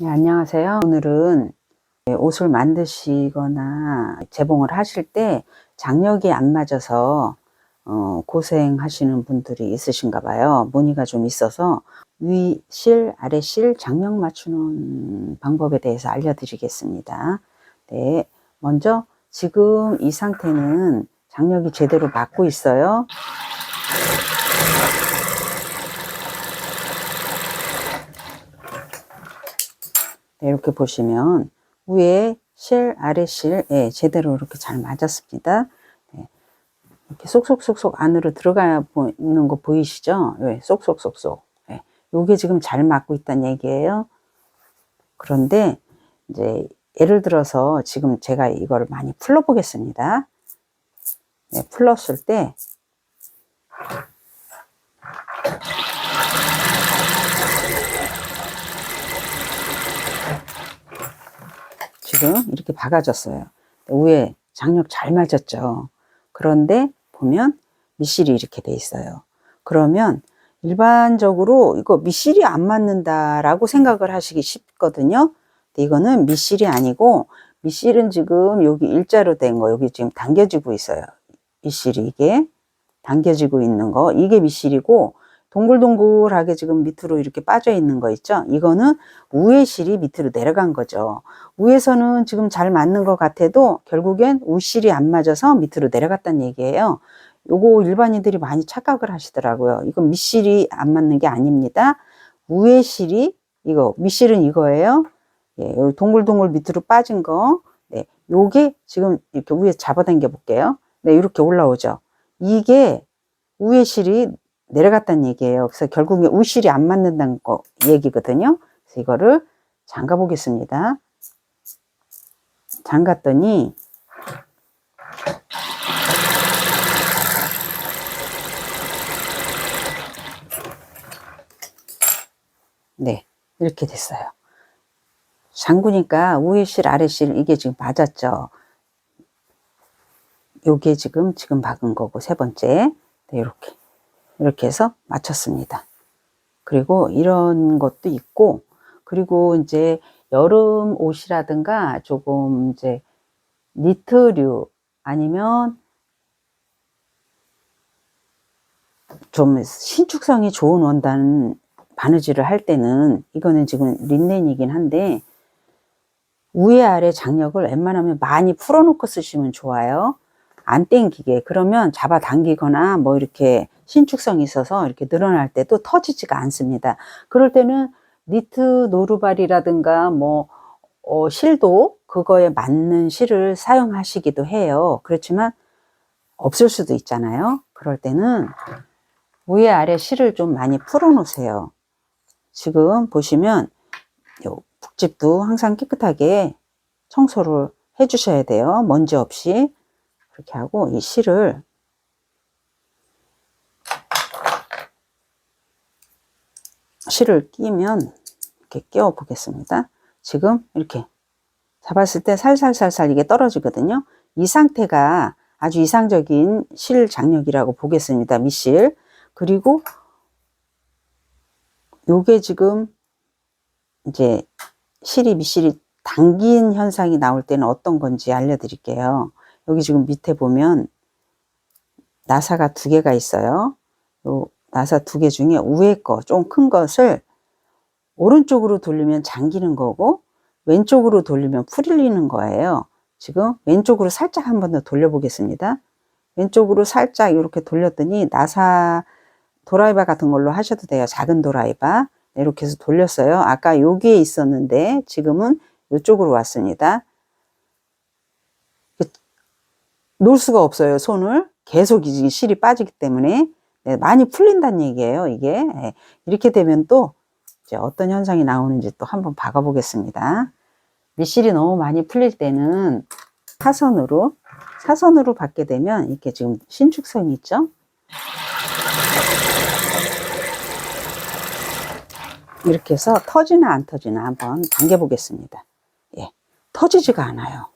네, 안녕하세요. 오늘은 옷을 만드시거나 재봉을 하실 때 장력이 안 맞아서 어, 고생하시는 분들이 있으신가 봐요. 무늬가 좀 있어서 위 실, 아래 실 장력 맞추는 방법에 대해서 알려드리겠습니다. 네, 먼저 지금 이 상태는 장력이 제대로 맞고 있어요. 이렇게 보시면 위에 실, 아래 실, 예, 제대로 이렇게 잘 맞았습니다. 네, 이렇게 쏙쏙쏙쏙 안으로 들어가 있는 거 보이시죠? 예, 쏙쏙쏙쏙. 예, 요게 지금 잘 맞고 있다는 얘기예요. 그런데 이제 예를 들어서 지금 제가 이거를 많이 풀러 보겠습니다. 네, 풀었을 때 지금 이렇게 박아졌어요. 위에 장력 잘 맞았죠. 그런데 보면 미실이 이렇게 돼 있어요. 그러면 일반적으로 이거 미실이 안 맞는다라고 생각을 하시기 쉽거든요. 근데 이거는 미실이 아니고 미실은 지금 여기 일자로 된 거 여기 지금 당겨지고 있어요. 미실이 이게 당겨지고 있는 거 이게 미실이고 동글동글하게 지금 밑으로 이렇게 빠져 있는 거 있죠? 이거는 우의 실이 밑으로 내려간 거죠. 위에서는 지금 잘 맞는 것 같아도 결국엔 우실이 안 맞아서 밑으로 내려갔다는 얘기예요. 요거 일반인들이 많이 착각을 하시더라고요. 이건 밑실이 안 맞는 게 아닙니다. 우의 실이 이거 밑실은 이거예요. 예, 동글동글 밑으로 빠진 거. 네, 요게 지금 이렇게 위에 잡아당겨 볼게요. 네, 이렇게 올라오죠. 이게 우의 실이 내려갔다는 얘기예요. 그래서 결국에 우실이 안 맞는다는 거 얘기거든요. 그래서 이거를 잠가 보겠습니다. 잠갔더니 네 이렇게 됐어요. 잠그니까 위에 실 아래 실 이게 지금 맞았죠. 요게 지금 지금 박은 거고 세 번째 네, 이렇게 이렇게 해서 맞췄습니다. 그리고 이런 것도 있고 그리고 이제 여름 옷이라든가 조금 이제 니트류 아니면 좀 신축성이 좋은 원단 바느질을 할 때는 이거는 지금 린넨이긴 한데 위에 아래 장력을 웬만하면 많이 풀어놓고 쓰시면 좋아요. 안 땡기게 그러면 잡아 당기거나 뭐 이렇게 신축성이 있어서 이렇게 늘어날 때도 터지지가 않습니다. 그럴 때는 니트 노루발이라든가 뭐 어, 실도 그거에 맞는 실을 사용하시기도 해요. 그렇지만 없을 수도 있잖아요. 그럴 때는 위에 아래 실을 좀 많이 풀어 놓으세요. 지금 보시면 요 북집도 항상 깨끗하게 청소를 해 주셔야 돼요. 먼지 없이 그렇게 하고 이 실을 실을 끼면 이렇게 끼워 보겠습니다. 지금 이렇게 잡았을 때 살살살살 이게 떨어지거든요. 이 상태가 아주 이상적인 실 장력이라고 보겠습니다. 밑실. 그리고 요게 지금 이제 실이 밑실이 당긴 현상이 나올 때는 어떤 건지 알려드릴게요. 여기 지금 밑에 보면 나사가 두 개가 있어요. 요 나사 두 개 중에 위에 거, 좀 큰 것을 오른쪽으로 돌리면 잠기는 거고 왼쪽으로 돌리면 풀리는 거예요. 지금 왼쪽으로 살짝 한 번 더 돌려보겠습니다. 왼쪽으로 살짝 이렇게 돌렸더니 나사 도라이바 같은 걸로 하셔도 돼요. 작은 도라이바. 이렇게 해서 돌렸어요. 아까 여기에 있었는데 지금은 이쪽으로 왔습니다. 놓을 수가 없어요. 손을. 계속 이 실이 빠지기 때문에 네, 많이 풀린다는 얘기예요. 이게 네, 이렇게 되면 또 이제 어떤 현상이 나오는지 또 한번 박아 보겠습니다. 밑실이 너무 많이 풀릴 때는 사선으로 사선으로 받게 되면 이렇게 지금 신축성이 있죠. 이렇게 해서 터지나 안 터지나 한번 당겨 보겠습니다. 예, 터지지가 않아요.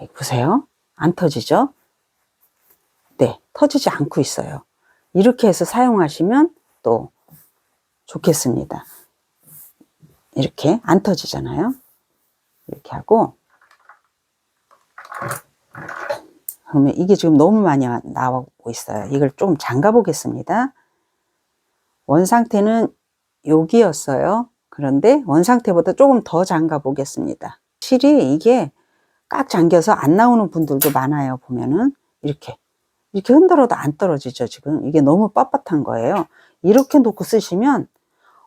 예, 보세요. 안 터지죠? 네, 터지지 않고 있어요. 이렇게 해서 사용하시면 또 좋겠습니다. 이렇게 안 터지잖아요. 이렇게 하고 그러면 이게 지금 너무 많이 나오고 있어요. 이걸 좀 잠가 보겠습니다. 원 상태는 여기였어요. 그런데 원 상태보다 조금 더 잠가 보겠습니다. 실이 이게 꽉 잠겨서 안 나오는 분들도 많아요. 보면은 이렇게 이렇게 흔들어도 안 떨어지죠. 지금 이게 너무 빳빳한 거예요. 이렇게 놓고 쓰시면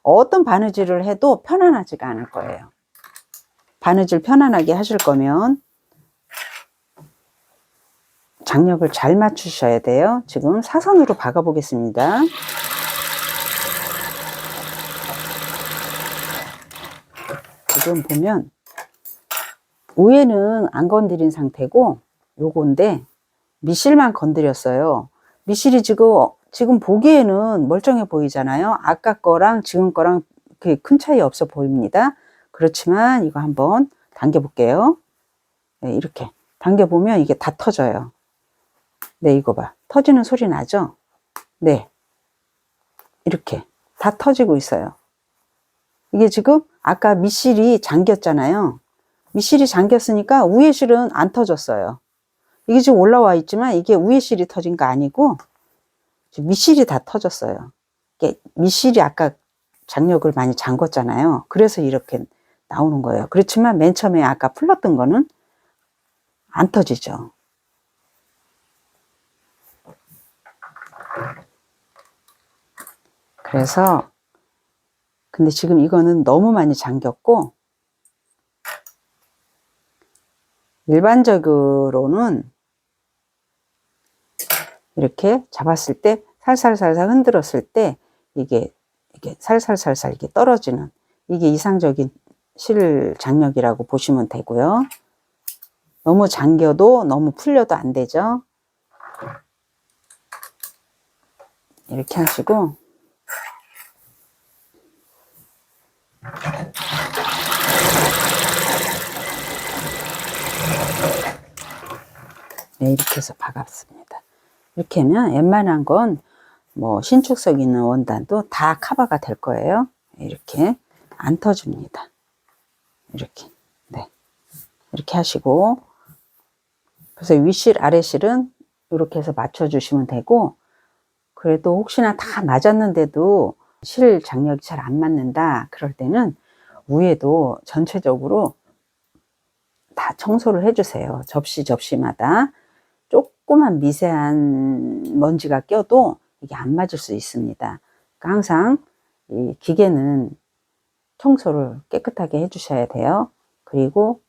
어떤 바느질을 해도 편안하지가 않을 거예요. 바느질 편안하게 하실 거면 장력을 잘 맞추셔야 돼요. 지금 사선으로 박아 보겠습니다. 지금 보면 위에는 안 건드린 상태고 요건데 미실만 건드렸어요. 미실이 지금 지금 보기에는 멀쩡해 보이잖아요. 아까 거랑 지금 거랑 큰 차이 없어 보입니다. 그렇지만 이거 한번 당겨 볼게요. 네, 이렇게 당겨 보면 이게 다 터져요. 네, 이거 봐. 터지는 소리 나죠? 네. 이렇게 다 터지고 있어요. 이게 지금 아까 밑실이 잠겼잖아요. 밑실이 잠겼으니까 위에 실은 안 터졌어요. 이게 지금 올라와 있지만 이게 위에 실이 터진 거 아니고 밑실이 다 터졌어요. 밑실이 아까 장력을 많이 잠궜잖아요. 그래서 이렇게 나오는 거예요. 그렇지만 맨 처음에 아까 풀렀던 거는 안 터지죠. 그래서 근데 지금 이거는 너무 많이 잠겼고 일반적으로는 이렇게 잡았을 때 살살살살 흔들었을 때 이게 이게 살살살살 이게 떨어지는 이게 이상적인 실 장력이라고 보시면 되고요. 너무 잠겨도 너무 풀려도 안 되죠. 이렇게 하시고 네, 이렇게 해서 박았습니다. 이렇게 하면 웬만한 건 뭐 신축성 있는 원단도 다 커버가 될 거예요. 이렇게 안 터집니다. 이렇게. 네. 이렇게 하시고 그래서 윗실 아래실은 이렇게 해서 맞춰 주시면 되고 그래도 혹시나 다 맞았는데도 실 장력이 잘 안 맞는다 그럴 때는 위에도 전체적으로 다 청소를 해주세요. 접시 접시마다 조그만 미세한 먼지가 껴도 이게 안 맞을 수 있습니다. 그러니까 항상 이 기계는 청소를 깨끗하게 해주셔야 돼요. 그리고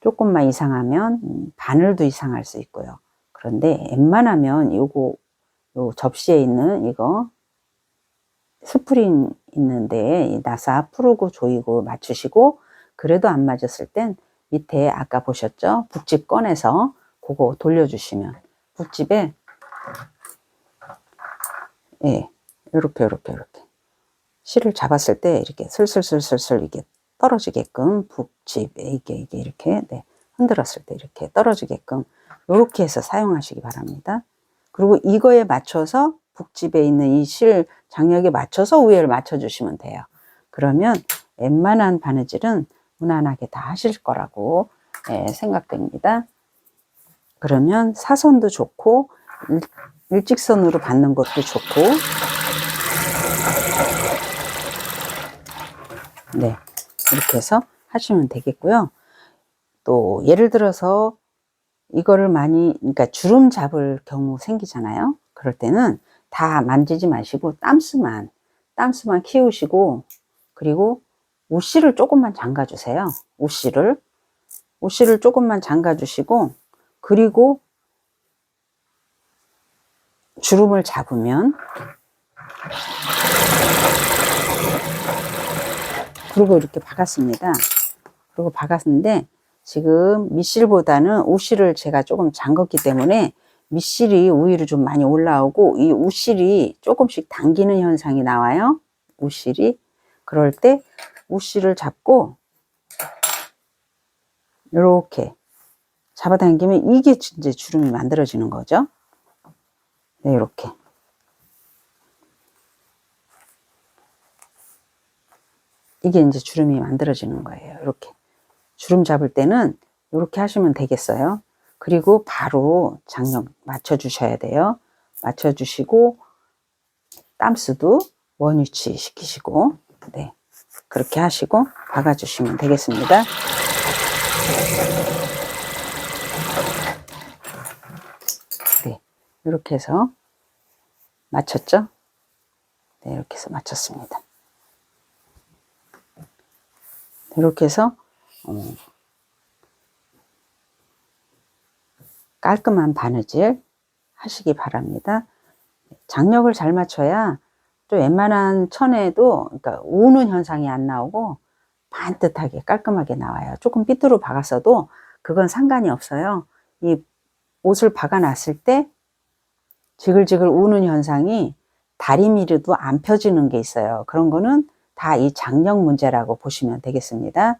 조금만 이상하면 바늘도 이상할 수 있고요. 그런데 웬만하면 요거 요 접시에 있는 이거 스프링 있는데 나사 풀고 조이고 맞추시고 그래도 안 맞았을 땐 밑에 아까 보셨죠? 북집 꺼내서 그거 돌려주시면 북집에 예, 요렇게 요렇게 요렇게 실을 잡았을 때 이렇게 슬슬슬슬슬 이게 떨어지게끔 북집에 이게 이게 이렇게 네, 흔들었을 때 이렇게 떨어지게끔 요렇게 해서 사용하시기 바랍니다. 그리고 이거에 맞춰서 북집에 있는 이 실 장력에 맞춰서 우회를 맞춰 주시면 돼요. 그러면 웬만한 바느질은 무난하게 다 하실 거라고 예, 생각됩니다. 그러면 사선도 좋고 일, 일직선으로 받는 것도 좋고 네 이렇게 해서 하시면 되겠고요. 또 예를 들어서 이거를 많이 그러니까 주름 잡을 경우 생기잖아요. 그럴 때는 다 만지지 마시고 땀수만 땀수만 키우시고 그리고 우씨를 조금만 잠가 주세요. 우씨를 우씨를 조금만 잠가 주시고 그리고 주름을 잡으면 그리고 이렇게 박았습니다. 그리고 박았는데 지금 밑실보다는 우실을 제가 조금 잠궜기 때문에 밑실이 위로 좀 많이 올라오고 이 우실이 조금씩 당기는 현상이 나와요. 우실이 그럴 때 우실을 잡고 이렇게 잡아당기면 이게 이제 주름이 만들어지는 거죠. 네, 이렇게. 이게 이제 주름이 만들어지는 거예요. 이렇게. 주름 잡을 때는 이렇게 하시면 되겠어요. 그리고 바로 장력 맞춰주셔야 돼요. 맞춰주시고, 땀수도 원위치 시키시고, 네. 그렇게 하시고 박아주시면 되겠습니다. 이렇게 해서 맞췄죠? 네, 이렇게 해서 맞췄습니다. 이렇게 해서 어, 깔끔한 바느질 하시기 바랍니다. 장력을 잘 맞춰야 또 웬만한 천에도 그러니까 우는 현상이 안 나오고 반듯하게 깔끔하게 나와요. 조금 삐뚤어 박았어도 그건 상관이 없어요. 이 옷을 박아놨을 때 지글지글 우는 현상이 다리미르도 안 펴지는 게 있어요. 그런 거는 다 이 장력 문제라고 보시면 되겠습니다.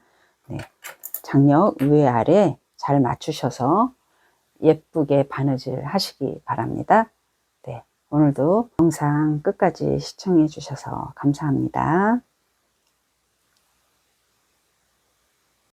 네. 장력 위에 아래 잘 맞추셔서 예쁘게 바느질 하시기 바랍니다. 네. 오늘도 영상 끝까지 시청해 주셔서 감사합니다.